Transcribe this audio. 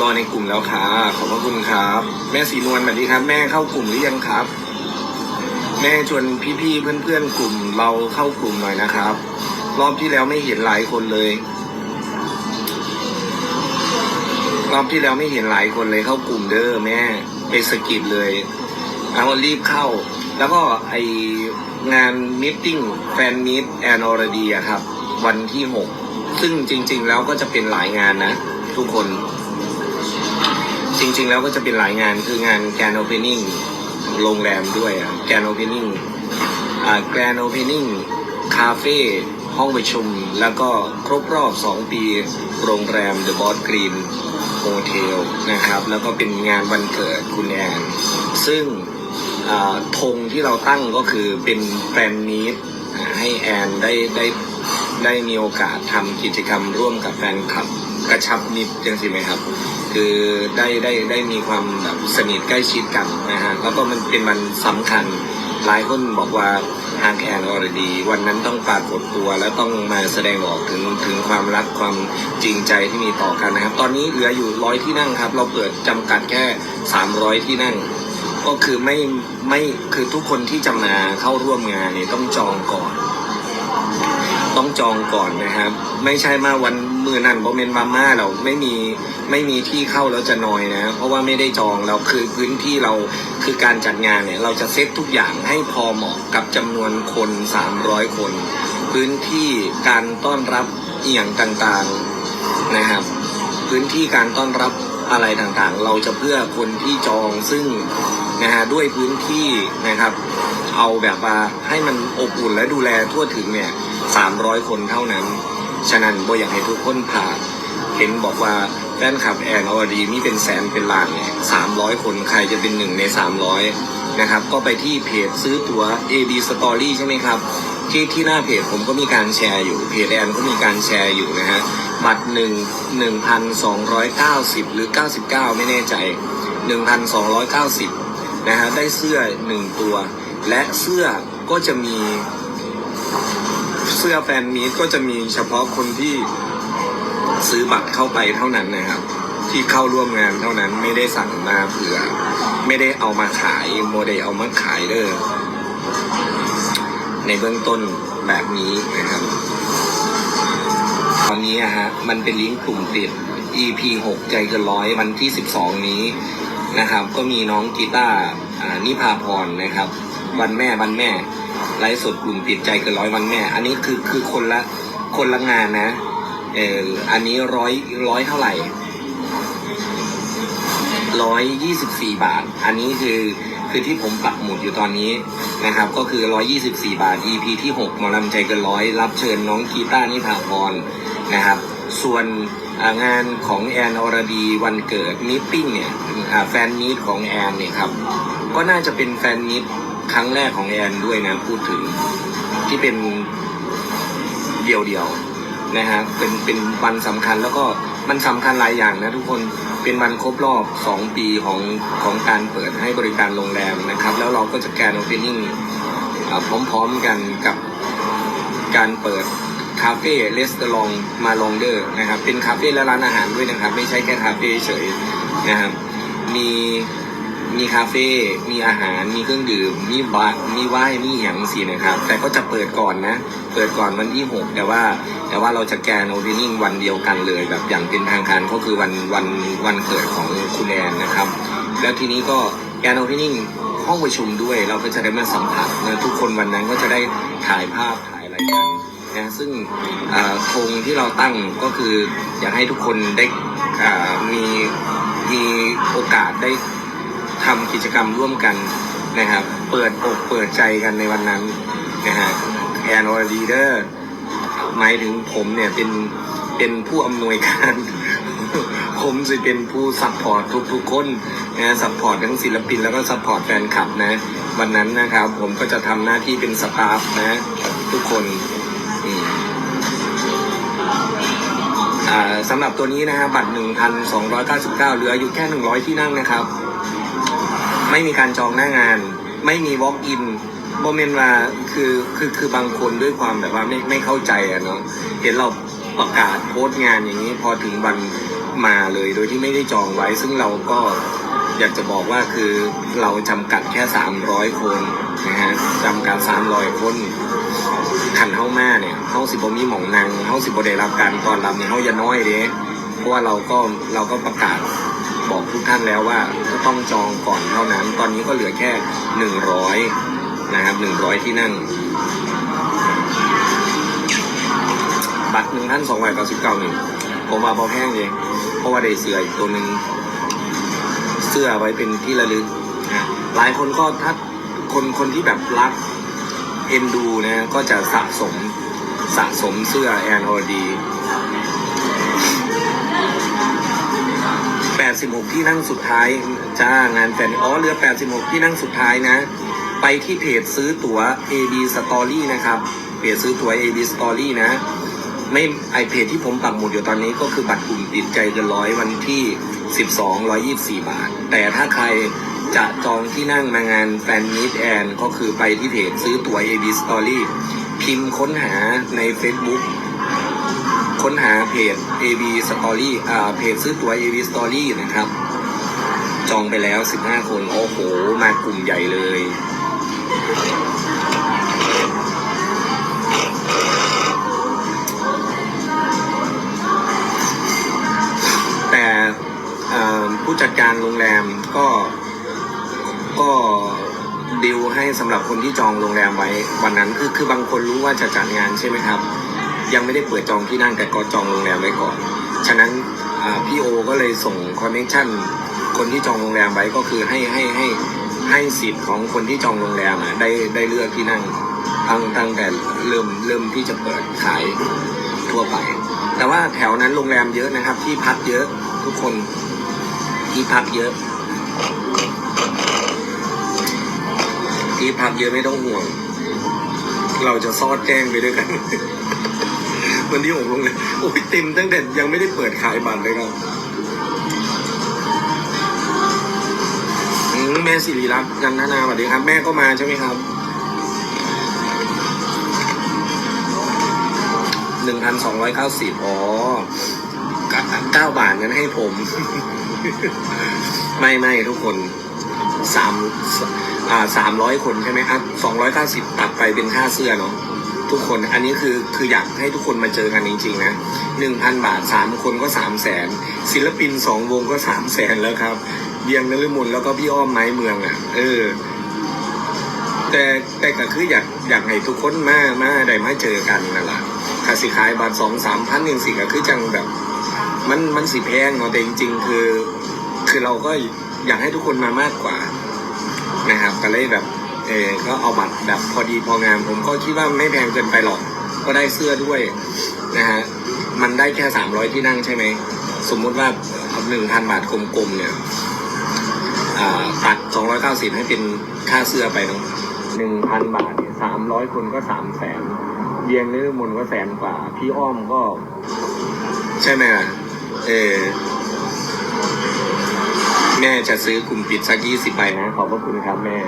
รอในกลุ่มแล้วค่ะขอบพระคุณครับ แม่สีนวลสวัสดีครับ แม่เข้ากลุ่มหรือยังครับ แม่ชวนพี่ๆเพื่อนๆกลุ่มเราเข้ากลุ่มหน่อยนะครับ รอบที่แล้วไม่เห็นหลายคนเลย รอบที่แล้วไม่เห็นหลายคนเลยเข้ากลุ่มเด้อแม่ไปสกิดเลยเอารีบเข้า แล้วก็ไองานมิทติ้งแฟนมิตแอนอรดีอะครับ วันที่หกซึ่งจริง ๆ แล้วก็จะเป็นหลายงานนะ ทุกคน จริง ๆ แล้วก็จะเป็นหลายงานคืองานแกรนโอเพนนิ่งโรงแรมด้วยอะแกรนโอเพนนิ่งอ่าแกรนโอเพนนิ่งคาเฟ่ห้องประชุม แล้วก็ครบรอบ 2 ปี โรงแรม The Boss Green Hotel นะครับ แล้วก็เป็นงานวันเกิดคุณแอนซึ่งธงที่เราตั้งก็คือเป็นแฟนมีตให้แอนได้ได้ได้มีโอกาสทำกิจกรรมร่วมกับแฟนคลับ กระชับมิตรจังสิไหมครับ คือได้ได้ได้มีความแบบสนิทใกล้ชิดกันนะฮะแล้วก็มันเป็นวันสำคัญหลายคนบอกว่าทางแอนอรดี วันนั้นต้องปรากฏตัวและต้องมาแสดงออกถึงถึงความรักความจริงใจที่มีต่อกันนะครับ ตอนนี้เหลืออยู่ร้อยที่นั่งครับ เราเปิดจำกัดแค่สามร้อยที่นั่ง ก็คือไม่ไม่คือทุกคนที่จะมาเข้าร่วมงานเนี่ยต้องจองก่อน ต้องจองก่อนนะครับ ไม่ใช่มาวัน มือนั่นโมเมนมาม่าเราไม่มีไม่มีที่เข้าแล้วจะนอยนะ เพราะว่าไม่ได้จองเราคือพื้นที่เราคือการจัดงานเนี่ย เราจะเซตทุกอย่างให้พอเหมาะกับจำนวนคน 300 คน พื้นที่การต้อนรับเอียงต่างๆนะครับ พื้นที่การต้อนรับอะไรต่างๆ เราจะเพื่อคนที่จองซึ่งนะฮะด้วยพื้นที่นะครับ เอาแบบว่าให้มันอบอุ่นและดูแลทั่วถึงเนี่ยสามร้อยคนเท่านั้น ฉะนั้นโบอยากให้ทุกคนผ่านเห็นบอกว่าแฟนคลับแอนออดีมีเป็นแสนเป็นล้านเนี่ยสามร้อยคนใครจะเป็นหนึ่งในสามร้อยนะครับ ก็ไปที่เพจซื้อตั๋ว AB Story ใช่ไหมครับ ที่ที่หน้าเพจผมก็มีการแชร์อยู่ เพจแอนก็มีการแชร์อยู่นะฮะ บัตรหนึ่งหนึ่งพันสองร้อยเก้าสิบหรือเก้าสิบเก้าไม่แน่ใจหนึ่งพันสองร้อยเก้าสิบนะฮะ ได้เสื้อหนึ่งตัว และเสื้อก็จะมี เสื้อแฟนมีตก็จะมีเฉพาะคนที่ซื้อบัตรเข้าไปเท่านั้นนะครับ ที่เข้าร่วมงานเท่านั้นไม่ได้สั่งมาเผื่อ ไม่ได้เอามาขายโมเดลเอามาขายเด้อในเบื้องต้นแบบนี้นะครับ ตอนนี้อะฮะมันเป็นลิงก์กลุ่มปิด EP 6 ใจเกินร้อยวันที่ 12 นี้นะครับ ก็มีน้องกีตาร์นิพาพรนะครับ วันแม่วันแม่ ไลฟ์สดกลุ่มปิดใจเกินร้อยวันแม่ อันนี้คือคือคนละคนละงานนะ เอออันนี้ร้อยร้อยเท่าไหร่ร้อยยี่สิบสี่บาท อันนี้คือคือที่ผมปักหมุดอยู่ตอนนี้นะครับ ก็คือร้อยยี่สิบสี่บาท EP ที่หกหมอลำใจเกินร้อย รับเชิญน้องกีตานิพาพรนะครับ ส่วนงานของแอนอรดีวันเกิดมิทติ้งเนี่ยแฟนมีตของแอนเนี่ยครับ ก็น่าจะเป็นแฟนมิต ครั้งแรกของแอนด้วยนะพูดถึงที่เป็นเดียวๆนะฮะเป็นเป็นวันสำคัญแล้วก็มันสำคัญหลายอย่างนะทุกคนเป็นวันครบรอบ 2 ปีของของการเปิดให้บริการโรงแรมนะครับ แล้วเราก็จะแกนโอเพนนิ่งพร้อมๆกันกับการเปิดคาเฟ่เลสเตอรองมาลองเดอร์นะครับ เป็นคาเฟ่และร้านอาหารด้วยนะครับ ไม่ใช่แค่คาเฟ่เฉยนะครับมี มีคาเฟ่ มีอาหาร มีเครื่องดื่ม มีบาร์มีไหวน์มีอย่างสินะครับ แต่ก็จะเปิดก่อนนะ เปิดก่อนวันที่หกแต่ว่า แต่ว่าเราจะแกนโอเพนนิ่งวันเดียวกันเลยแบบอย่างเป็นทางการก็คือวันวันวันเกิดของคุณแอนนะครับ แล้วทีนี้ก็แกนโอเพนนิ่งห้องประชุมด้วย เราก็จะได้มาสัมผัสนะทุกคนวันนั้นก็จะได้ถ่ายภาพถ่ายอะไรกันนะซึ่งอ่าธงที่เราตั้งก็คืออยากให้ทุกคนได้อ่ามีมีโอกาสได้ ทำกิจกรรมร่วมกันนะครับ เปิดอกเปิดใจกันในวันนั้นนะฮะแอนอร์ดีเดอร์หมายถึงผมเนี่ยเป็นเป็นผู้อำนวยการ ผมจะเป็นผู้ซัพพอร์ตทุกๆคนนะซัพพอร์ตทั้งศิลปินแล้วก็ซัพพอร์ตแฟนคลับนะ วันนั้นนะครับ ผมก็จะทำหน้าที่เป็นสตาฟนะ ทุกคนอ่าสำหรับตัวนี้นะครับบัตร 1,299 เหลืออยู่แค่ 100 ที่นั่งนะครับ ไม่มีการจองหน้างาน ไม่มี walk in โมเมนต์ว่าคือคือคือบางคนด้วยความแบบว่าไม่ไม่เข้าใจอะเนาะเห็นเราประกาศโพสต์งานอย่างนี้พอถึงวันมาเลยโดยที่ไม่ได้จองไว้ ซึ่งเราก็อยากจะบอกว่าคือเราจำกัดแค่ 300 คนนะฮะจำกัด 300 คนขันเฮ้ามาเนี่ยเฮ้าสิบมีหมองนางเฮ้าสิบได้รับการตอนรับเนี่ยเฮ้าอย่าน้อยเด้เพราะว่าเราก็เราก็ประกาศ บอกทุกท่านแล้วว่าต้องจองก่อนเท่านั้น ตอนนี้ก็เหลือแค่หนึ่งร้อยนะครับหนึ่งร้อยที่นั่ง บัตรหนึ่งท่านสองร้อยเก้าสิบเก้าหนึ่งผมว่าพอแพงเลยเพราะว่าได้เสื้ออีกตัวหนึ่งเสื้อไว้เป็นที่ระลึกนะหลายคนก็ถ้าคนคนที่แบบรักเอ็นดูนะก็จะสะสมสะสมเสื้อแอนออดี 86 ที่นั่งสุดท้าย จ้างานแฟนอ๋อเรือ 86 ที่นั่งสุดท้ายนะ ไปที่เพจซื้อตั๋ว AB Story นะครับ เพจซื้อตั๋ว AB Story นะ ไม่ไอเพจที่ผมปักหมุดอยู่ตอนนี้ก็คือบัตรกลุ่มติดใจเกินร้อยวันที่ 12 124 บาท แต่ถ้าใครจะจองที่นั่งมางานแฟนมิตแอนก็คือไปที่เพจซื้อตั๋ว AB Story พิมพ์ค้นหาใน Facebook ค้นหาเพจ AB Story อ่าเพจซื้อตัว AB Story นะครับ จองไปแล้ว 15 คน โอ้โห มากลุ่มใหญ่เลยแต่ผู้จัดการโรงแรมก็ก็ดิวให้สำหรับคนที่จองโรงแรมไว้วันนั้นคือคือบางคนรู้ว่าจะจัดงานใช่ไหมครับ ยังไม่ได้เปิดจองที่นั่งแต่ก็จองโรงแรมไว้ก่อน ฉะนั้นพี่โอก็เลยส่งคอนเนคชั่นคนที่จองโรงแรมไว้ก็คือให้ให้ให้ให้สิทธิ์ของคนที่จองโรงแรมได้ได้เลือกที่นั่งตั้งตั้งแต่เริ่มเริ่มที่จะเปิดขายทั่วไป แต่ว่าแถวนั้นโรงแรมเยอะนะครับ ที่พักเยอะทุกคนที่พักเยอะ ที่พักเยอะไม่ต้องห่วง เราจะซอดแจ้งไปด้วยกัน วันที่ผมลงเลยโอ้ยเต็มตั้งแต่ยังไม่ได้เปิดขายบัตรเลยครับแม่สิริรัตน์กันธนาสวัสดีครับ แม่ก็มาใช่ไหมครับหนึ่งพันสองร้อยเก้าสิบอ๋อเก้าบาทนั้นให้ผม ไม่ไม่ทุกคนสามอ่าสามร้อยคนใช่ไหมครับสองร้อยเก้าสิบตัดไปเป็นค่าเสื้อเนาะ ทุกคน อันนี้คือคืออยากให้ทุกคนมาเจอกันจริงๆนะหนึ่งพันบาทสามคนก็สามแสนศิลปินสองวงก็สามแสนแล้วครับเบียงนฤมลแล้วก็พี่อ้อมไม้เมืองอะ เออ แต่แต่ก็คืออยากอยากให้ทุกคนมามาได้มาเจอกันนั่นแหละคาสิขายบาทสองสามพันหนึ่งสิก็คือจังแบบ มันมันสิแพงเนาะแต่จริง ๆ คือ คือเราก็อยากให้ทุกคนมามากกว่า นะครับก็เลยแบบ ออก็เอาบัตรแบบพอดีพองาม ผมก็คิดว่าไม่แพงเกินไปหรอก ก็ได้เสื้อด้วยนะฮะ มันได้แค่สามร้อยที่นั่งใช่ไหม สมมุติว่าหนึ่งพันบาทกลมๆเนี่ยตัดสองร้อยเก้าสิบให้เป็นค่าเสื้อไปเนาะหนึ่งพันบาทนี่สามร้อยคนก็สามแสนเบียงนึมนก็แสนกว่า พี่อ้อมก็ ใช่ไหมล่ะ เออแม่จะซื้อกลุ่มปิดสักยี่สิบใบนะ ขอบพระคุณครับแม่